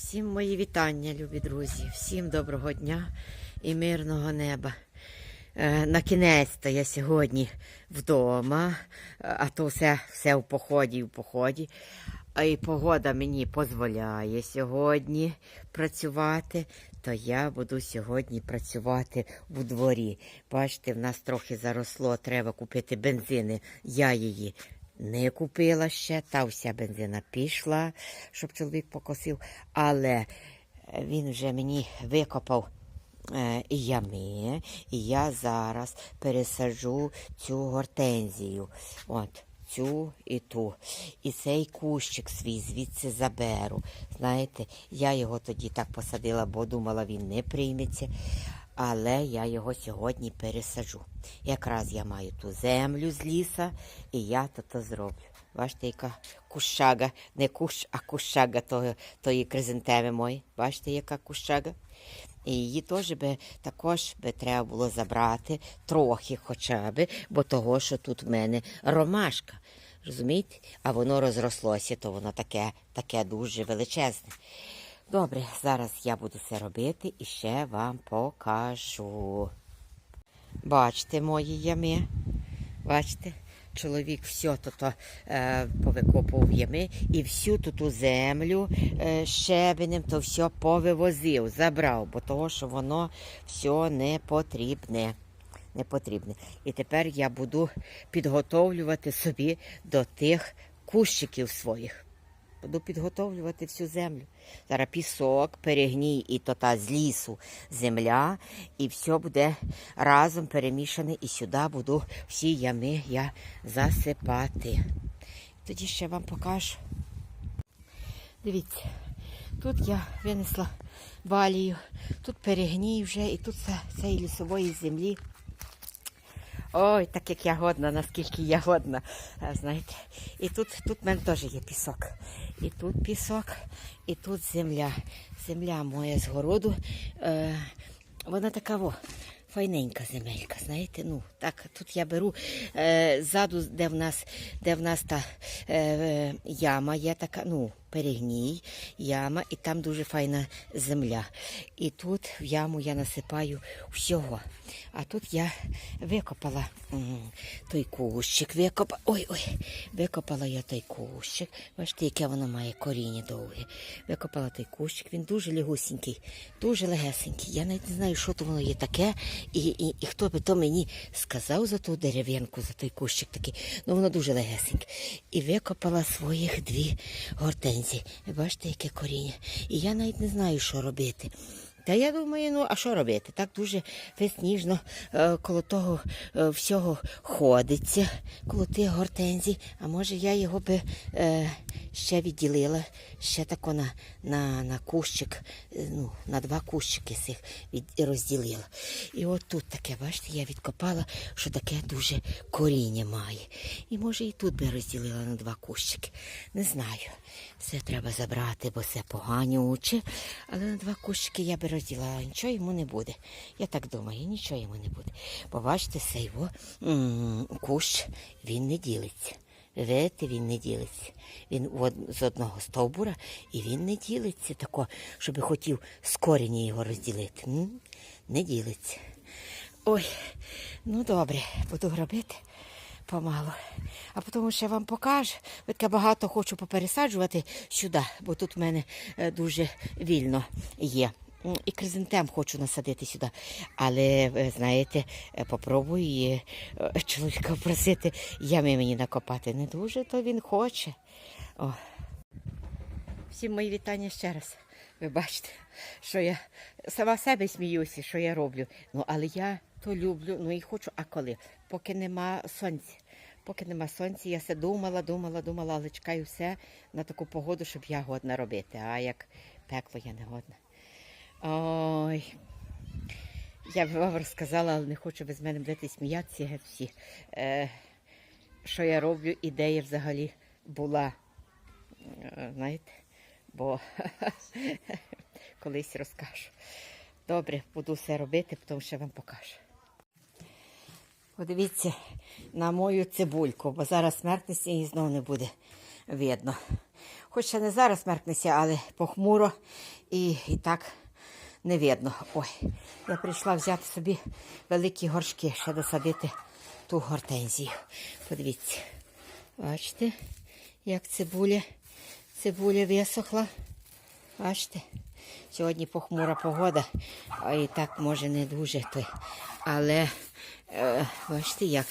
Всім мої вітання, любі друзі, всім доброго дня і мирного неба. Е, на кінець-то я сьогодні вдома, а то все, все в поході в поході. А і погода мені дозволяє сьогодні працювати, то я буду сьогодні працювати у дворі. Бачите, в нас трохи заросло, треба купити бензини. Я її не купила ще, та вся бензина пішла, щоб чоловік покосив, але він вже мені викопав е, ями, і я зараз пересаджу цю гортензію. От. Цю і ту. І цей кущик свій звідси заберу. Знаєте, я його тоді так посадила, бо думала, він не прийметься. Але я його сьогодні пересаджу. Якраз я маю ту землю з ліса, і я то то зроблю. Бачите, яка кущага, не кущ, а кущага того, тої кризантеми мої. Бачите, яка кущага? І її теж би також би треба було забрати трохи хоча б, бо того, що тут в мене ромашка. Розумієте? А воно розрослося, то воно таке, таке дуже величезне. Добре, зараз я буду це робити і ще вам покажу. Бачите мої ями? Бачите? Чоловік все тут е, повикопав ями і всю ту землю е, щебенем то все повивозив, забрав, бо того, що воно все не потрібне. Не потрібне. І тепер я буду підготовлювати собі до тих кущиків своїх. Буду підготовлювати всю землю. Зараз пісок, перегній і то та з лісу земля, і все буде разом перемішане, і сюди буду всі ями я засипати. Тоді ще вам покажу. Дивіться, тут я винесла балію, тут перегній вже, і тут це, цієї лісової землі. Ой, так як я годна, наскільки я годна. Знаєте, і тут, тут в мене теж є пісок. І тут пісок, і тут земля. Земля моя з городу. Е, вона така во, файненька земелька, знаєте. Ну, так, тут я беру е, ззаду, де в нас, де в нас та е, яма є така, ну, перегній, яма, і там дуже файна земля. І тут в яму я насипаю всього. А тут я викопала той кущик, викопала. Ой, ой, викопала я той кущик. Бачите, яке воно має коріння довге. Викопала той кущик, він дуже легусенький, дуже легесенький. Я навіть не знаю, що то воно є таке, і, і, і хто би то мені сказав за ту дерев'янку, за той кущик такий. Ну воно дуже легесеньке. І викопала своїх дві Ви бачите, яке коріння. І я навіть не знаю, що робити. Та я думаю, ну а що робити? Так дуже весніжно е, коло того е, всього ходиться, коло тих гортензій. А може я його би е, ще відділила, ще тако на, на, на кущик, е, ну, на два кущики цих від, розділила. І от тут таке, бачите, я відкопала, що таке дуже коріння має. І може і тут би розділила на два кущики. Не знаю. Все треба забрати, бо це поганюче. Але на два кущики я би розділила, нічого йому не буде. Я так думаю, нічого йому не буде. Бо бачите, цей його кущ, він не ділиться. Видите, він не ділиться. Він з одного стовбура і він не ділиться тако, щоб хотів з коріння його розділити. Не ділиться. Ой, ну добре, буду робити помалу. А потім ще вам покажу. Ви таке багато хочу попересаджувати сюди, бо тут в мене е, дуже вільно є. І кризантем хочу насадити сюди. Але, ви знаєте, е, попробую е, чоловіка просити ями мені накопати. Не дуже, то він хоче. О. Всім мої вітання ще раз. Ви бачите, що я сама себе сміюся, що я роблю. Ну, але я то люблю, ну і хочу, а коли? Поки нема сонця. Поки нема сонця, я все думала, думала, думала, але чекаю все на таку погоду, щоб я годна робити. А як пекло я не годна. Ой. Я б вам розказала, але не хочу без мене будете сміятися геть всі. Е, що я роблю, ідея взагалі була. Е, знаєте, бо колись розкажу. Добре, буду все робити, потім ще вам покажу. Подивіться на мою цибульку, бо зараз смертності її знову не буде видно. Хоч ще не зараз меркнеться, але похмуро і, і так не видно. Ой, я прийшла взяти собі великі горшки, ще досадити ту гортензію. Подивіться. Бачите, як цибуля, цибуля висохла. Бачите? Сьогодні похмура погода, а і так може не дуже той. Але е, бачите, як?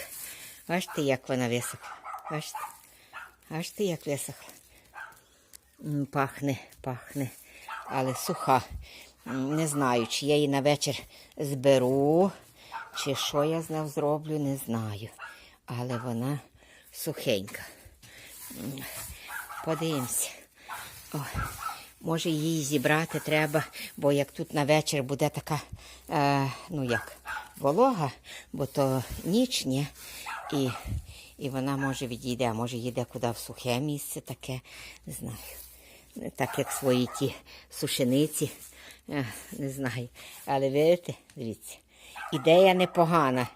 Бачите, як вона висохла. Бачите? Бачите, як висохла. Пахне, пахне, але суха. Не знаю, чи я її на вечір зберу, чи що я з нею зроблю, не знаю. Але вона сухенька. О, може її зібрати треба, бо як тут на вечір буде така, е, ну як, волога, бо то ніч, ні, і, і вона може відійде, може їде куди в сухе місце таке, не знаю. Так як свої ті сушениці, е, не знаю. Але видите, дивіться, ідея непогана,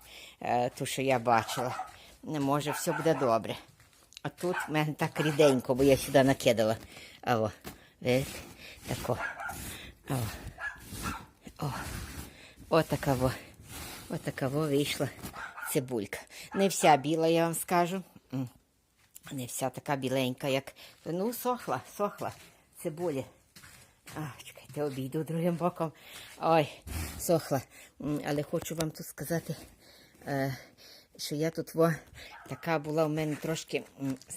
е, ту, що я бачила. Може, все буде добре. А тут в мене так ріденько, бо я сюди накидала. Аво, видите? Тако. Аво. О. Отака во. Отака во вийшла цибулька. Не вся біла, я вам скажу. Не вся така біленька, як. Ну, сохла, сохла цибуля. А, чекайте, обійду другим боком. Ой, сохла. Але хочу вам тут сказати, е, що я тут во, така була у мене трошки,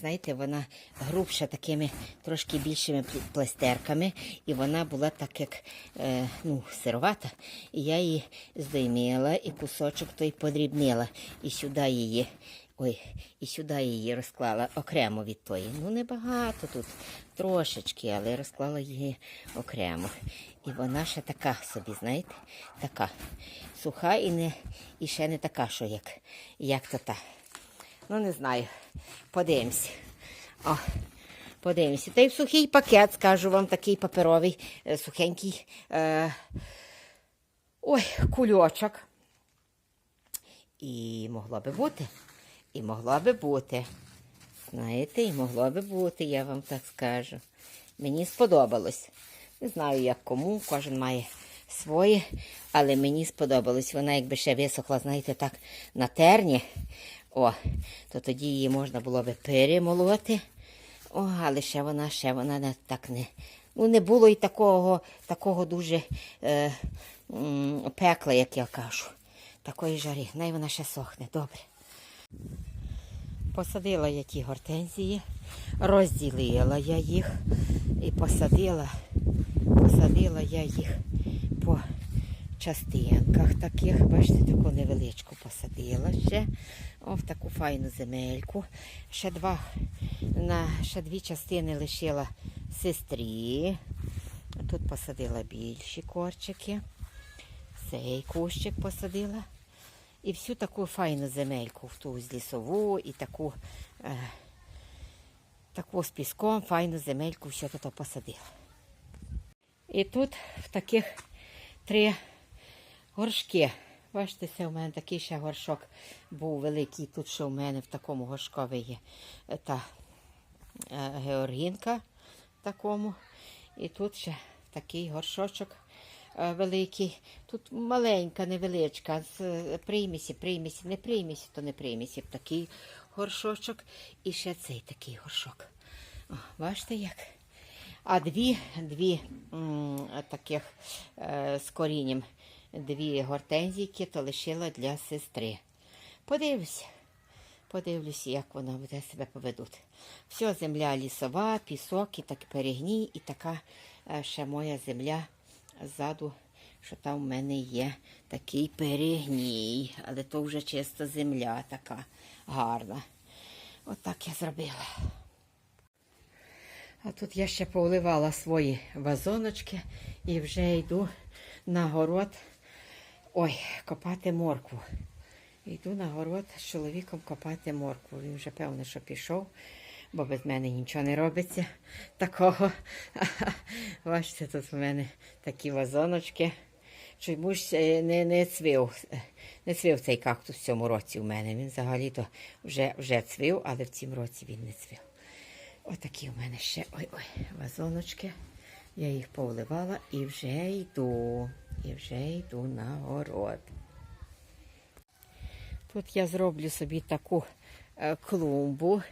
знаєте, вона грубша такими трошки більшими пластерками, і вона була так як е, ну, сировата. І я її здоймила і кусочок той подрібнила. І сюди її. Ой, і сюди її розклала окремо від тої. Ну, небагато тут, трошечки, але розклала її окремо. І вона ще така собі, знаєте, така суха і не, і ще не така, що як, як то та. Ну, не знаю. Подивимося. О, подивимося. Та й в сухий пакет, скажу вам, такий паперовий, е, сухенький. Е, ой, кульочок. І могло би бути. І могло би бути. Знаєте, і могло би бути, я вам так скажу. Мені сподобалось. Не знаю, як кому, кожен має своє, але мені сподобалось. Вона, якби ще висохла, знаєте, так на терні, о, то тоді її можна було би перемолоти. О, але ще вона, ще вона не так не. Ну, не було і такого, такого дуже е, м, пекла, як я кажу. Такої жари. Най вона ще сохне. Добре. Посадила я ті гортензії, розділила я їх і посадила, посадила я їх по частинках таких, бачите, таку невеличку посадила ще. О, в таку файну земельку. Ще два, на, ще дві частини лишила сестрі. Тут посадила більші корчики. Цей кущик посадила. І всю таку файну земельку, в ту з лісову і таку, е, таку з піском файну земельку все тут посадила. І тут в таких три горшки. Бачите, це у мене такий ще горшок був великий. Тут ще у мене в такому горшкові є е, та е, георгінка в такому. І тут ще такий горшочок е, великий. Тут маленька, невеличка, з примісі, примісі, не примісі, то не примісі. Такий горшочок. І ще цей такий горшок. О, бачите як? А дві, дві м, таких е, з корінням, дві гортензійки, то лишила для сестри. Подивлюся. Подивлюся, як вона буде себе поведуть. Все, земля лісова, пісок і так перегній, і така е, ще моя земля ззаду, що там в мене є такий перегній, але то вже чиста земля така гарна. Отак я зробила. А тут я ще повливала свої вазоночки і вже йду на город. Ой, копати моркву. Йду на город з чоловіком копати моркву. Він вже певно, що пішов, бо без мене нічого не робиться такого. Бачите, тут в мене такі вазоночки. Чомусь е, не, не цвів. Не цвів цей кактус в цьому році у мене. Він взагалі-то вже, вже цвів, але в цьому році він не цвів. Отакі в мене ще ой-ой, вазоночки. Я їх повливала і вже йду. І вже йду на город. Тут я зроблю собі таку е, клумбу.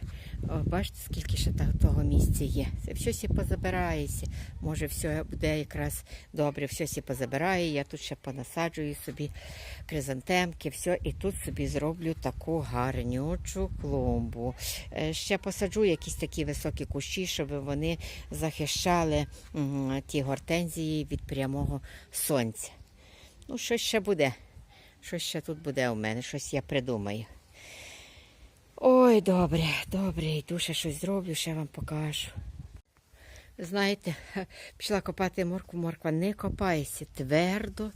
О, бачите, скільки ще того місця є. Це все сі позабирається. Може, все буде якраз добре, все сі позабирає. Я тут ще понасаджую собі кризантемки, все, і тут собі зроблю таку гарнючу клумбу. Е, Ще посаджу якісь такі високі кущі, щоб вони захищали ті гортензії від прямого сонця. Ну, щось ще буде. Щось ще тут буде у мене, щось я придумаю. Ой, добре, добре, йду ще щось зроблю, ще вам покажу. Знаєте, пішла копати моркву, морква не копається твердо,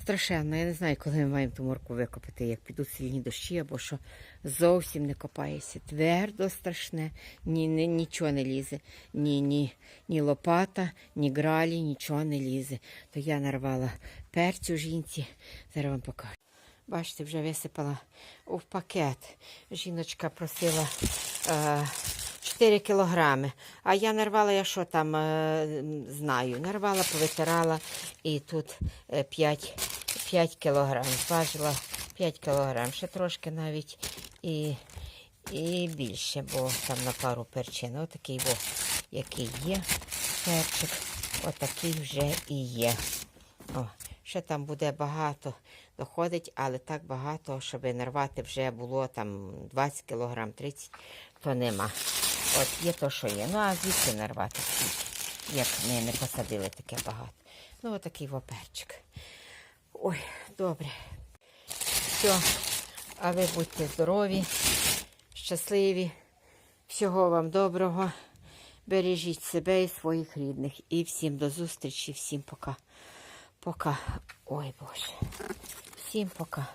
страшенно. Я не знаю, коли ми маємо ту моркву викопати, як підуть сильні дощі або що. Зовсім не копається. Твердо страшне, ні, ні, нічого не лізе. Ні, ні, ні лопата, ні гралі, нічого не лізе. То я нарвала перцю жінці, зараз вам покажу. Бачите, вже висипала у пакет. Жіночка просила е, 4 кілограми. А я нарвала, я що там е, знаю. Нарвала, повитирала і тут е, 5, 5 кілограм. Зважила 5 кілограм. Ще трошки навіть і, і більше, бо там на пару перчин. Отакий, о, який є перчик. Отакий вже і є. О, ще там буде багато доходить, але так багато, щоб нарвати вже було там 20 кг, 30, то нема. От є то, що є. Ну, а звідки нарвати скільки, як ми не посадили таке багато. Ну, отакий воперчик. Ой, добре. Все. А ви будьте здорові, щасливі. Всього вам доброго. Бережіть себе і своїх рідних. І всім до зустрічі, всім пока. Пока. Ой, Боже. Всем пока.